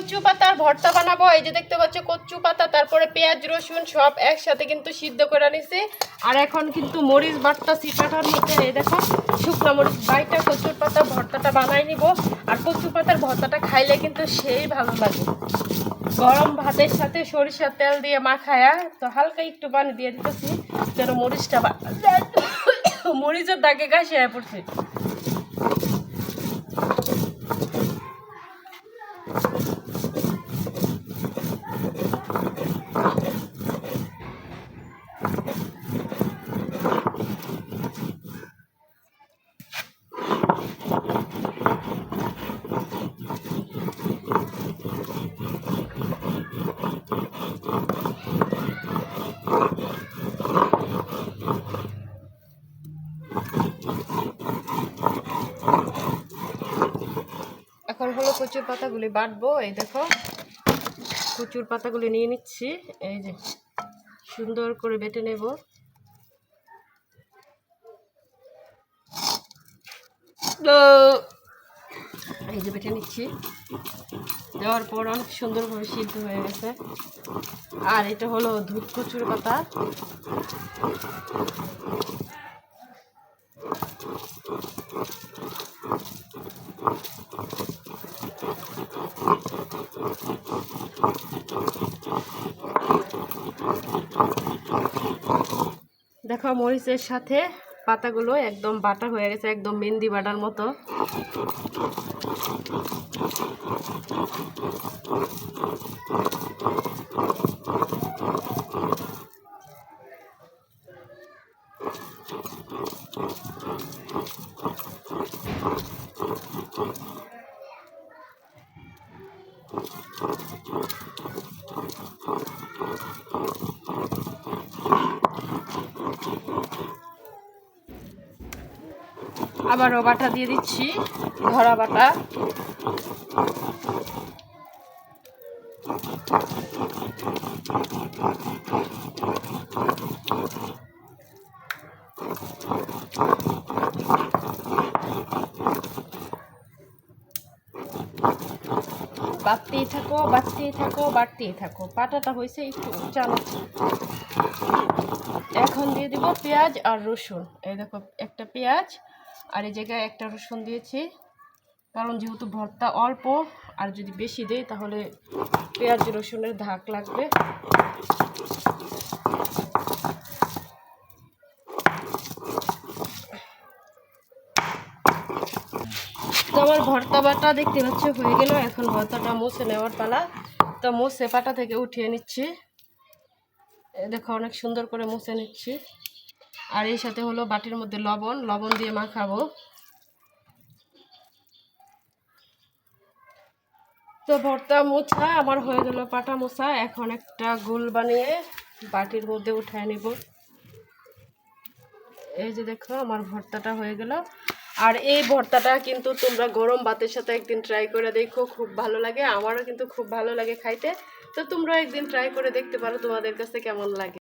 কচু পাতার ভর্তা বানাবো। এই যে দেখতে পাচ্ছ, কচু পাতা, তারপরে পেঁয়াজ, রসুন সব একসাথে কিন্তু সিদ্ধ করে নিছি আর এখন কিন্তু মরিচ বাটতাছি পাটার মধ্যে এই দেখো, শুকনো মরিচ বাইটা, কচুর পাতা, ভর্তাটা বানাই নিব। আর কচু পাতার ভর্তাটা খাইলে কিন্তু সেই ভালো লাগে। গরম ভাতের সাথে সরিষার তেল দিয়ে মাখায়া তো হালকা একটু পানি দিয়ে দিতেছি, যেন মরিচটা মরিচের দাগে গাছে পড়ছে। এখন হলো কচুর পাতাগুলি বাটবো, এই দেখো। কচুর পাতাগুলি নিয়ে নিচ্ছি, এই যে সুন্দর করে বেটে নেব। এই যে বেটে নিচ্ছি। দেওয়ার পর অনেক সুন্দরভাবে সিদ্ধ হয়ে গেছে। আর এটা হলো দুধ কচুর পাতা। দেখো মরিচের সাথে পাতাগুলো একদম বাটা হয়ে গেছে একদম মেহেন্দি বাটার মতো। আবারও বাটা দিয়ে দিচ্ছি ধরা বাটা। বাড়তেই থাকো বাড়তেই থাকো বাড়তেই থাকো। পাটাটা হয়েছে একটু চানাচ এখন দিয়ে দিব পেঁয়াজ আর রসুন। এই দেখো, একটা পেঁয়াজ আর এই জায়গায় একটা রসুন দিয়েছি। কারণ যেহেতু ভর্তা অল্প, আর যদি বেশি দেই তাহলে পেঁয়াজ রসুনের ধাক লাগবে। আমার ভর্তা বাটা দেখতে পাচ্ছ, হয়ে গেল। এখন ভর্তাটা মুছে নেওয়ার পালা। তো মুছে পাটা থেকে উঠিয়ে নিচ্ছি। দেখো, অনেক সুন্দর করে মুছে নিচ্ছি। আর এই সাথে হলো বাটির মধ্যে লবণ। লবণ দিয়ে মাখাবো। তো ভর্তা মোছা, আমার হয়ে গেল পাটা মোছা। এখন একটা গোল বানিয়ে বাটির মধ্যে উঠায় নেব। এই যে দেখো, আমার ভর্তাটা হয়ে গেল। আর এই ভর্তাটা কিন্তু তোমরা গরম ভাতের সাথে একদিন ট্রাই করে দেখো, খুব ভালো লাগে। আমারও কিন্তু খুব ভালো লাগে খাইতে। তো তোমরা একদিন ট্রাই করে দেখতে পারো তোমাদের কাছে কেমন লাগে।